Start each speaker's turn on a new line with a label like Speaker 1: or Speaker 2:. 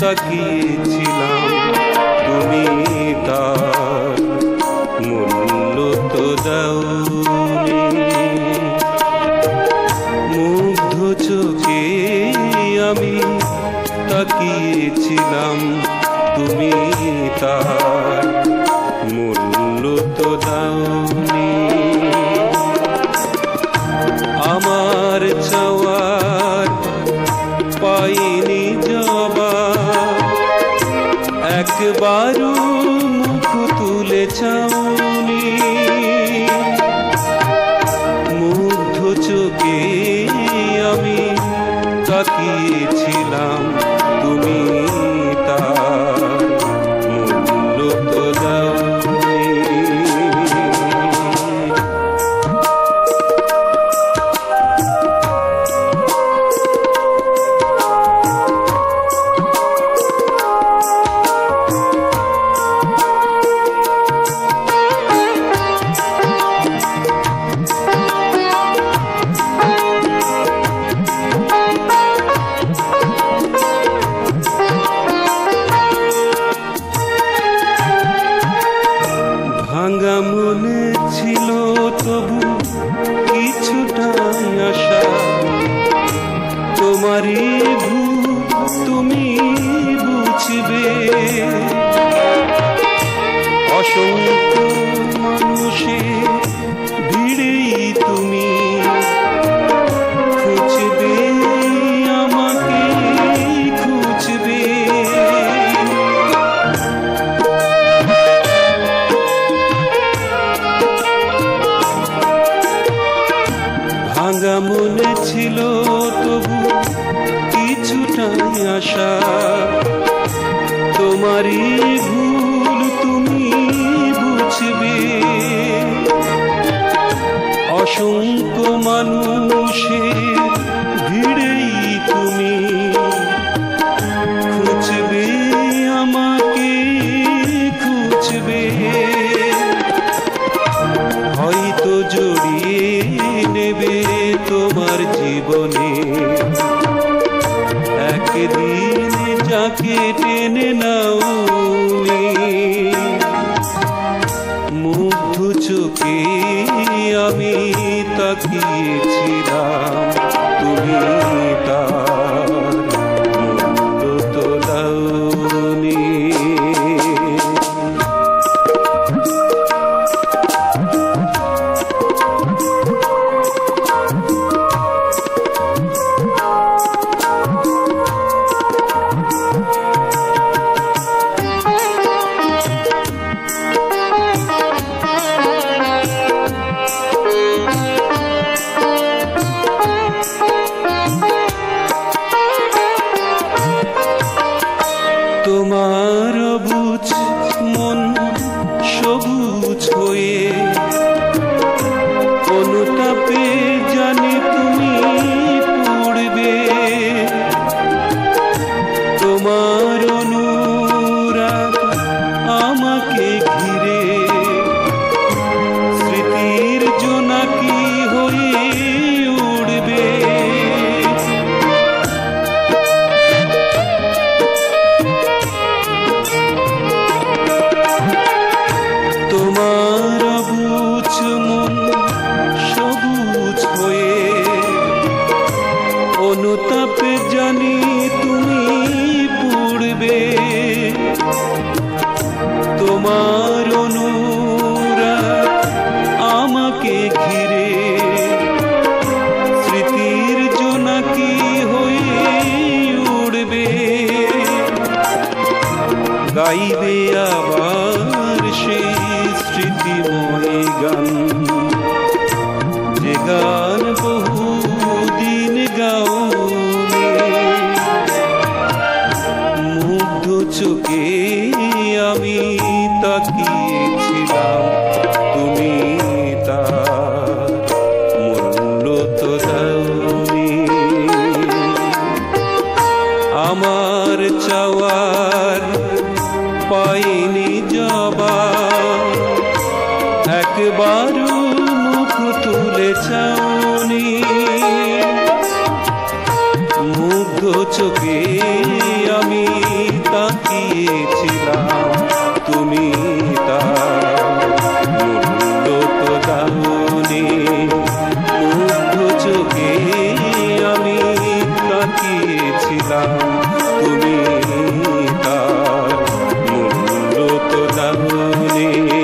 Speaker 1: তাকিয়েছিলাম তুমি তার মূল্য তো দাওনি। মুগ্ধ চোখে আমি তাকিয়েছিলাম তুমি তার মূল্য তো দাওনি। কিছুটা আশা। তোমারই ভুল তুমি বুঝবে। অসংখ্য কিছুটাই আশা তোমারই ভুল তুমি বুঝবে। অসংখ্য মানুষের ভিড়েই তুমি খুঁজবে, আমাকে খুঁজবে। হয়তো জড়িয়ে নেবে তোমার জীবনে। যাকে টেনে নাওনি। মুগ্ধ চোখে আমি তাকিয়েছিলাম। আমাকে গাইবে আবার সেই স্মৃতিময় গান। যে গান বহুদিন গাওনি, মুগ্ধ চোখে আমি তাকিয়েছিলাম। তুমি তো আমার চাওয়ার পাইনি জবা একবারও মুখ তুলে চাওনি। মুগ্ধ চোখে আমি তাকিয়েছিলাম তুমি তা মূল্য তো ভুলে